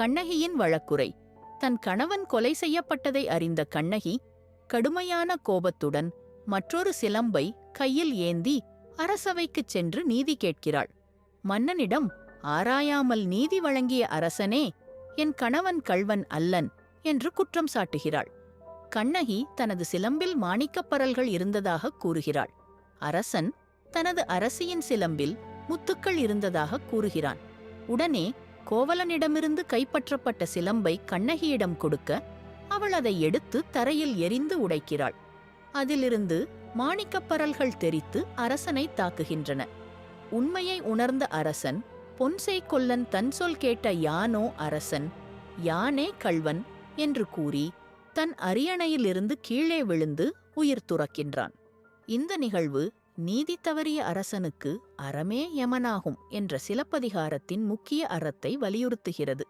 கண்ணகியின் வழக்குரை. தன் கணவன் கொலை செய்யப்பட்டதை அறிந்த கண்ணகி கடுமையான கோபத்துடன் மற்றொரு சிலம்பை கையில் ஏந்தி அரசவைக்குச் சென்று நீதி கேட்கிறாள். மன்னனிடம் ஆராயாமல் நீதி வழங்கிய அரசனே என் கணவன் கள்வன் அல்லன் என்று குற்றம் சாட்டுகிறாள். கண்ணகி தனது சிலம்பில் மாணிக்கப்பரல்கள் இருந்ததாக கூறுகிறாள். அரசன் தனது அரசியின் சிலம்பில் முத்துக்கள் இருந்ததாக கூறுகிறான். உடனே கோவலனிடமிருந்து கைப்பற்றப்பட்ட சிலம்பை கண்ணகியிடம் கொடுக்க அவள் அதை எடுத்து தரையில் எரிந்து உடைக்கிறாள். அதிலிருந்து மாணிக்கப்பரல்கள் தெரித்து அரசனை தாக்குகின்றன. உண்மையை உணர்ந்த அரசன் பொன்சை கொல்லன் தன் சொல் கேட்ட யானோ அரசன் யானே கள்வன் என்று கூறி தன் அரியணையிலிருந்து கீழே விழுந்து உயிர் துறக்கின்றான். இந்த நிகழ்வு நீதி தவறிய அரசனுக்கு அறமே யமனாகும் என்ற சிலப்பதிகாரத்தின் முக்கிய அறத்தை வலியுறுத்துகிறது.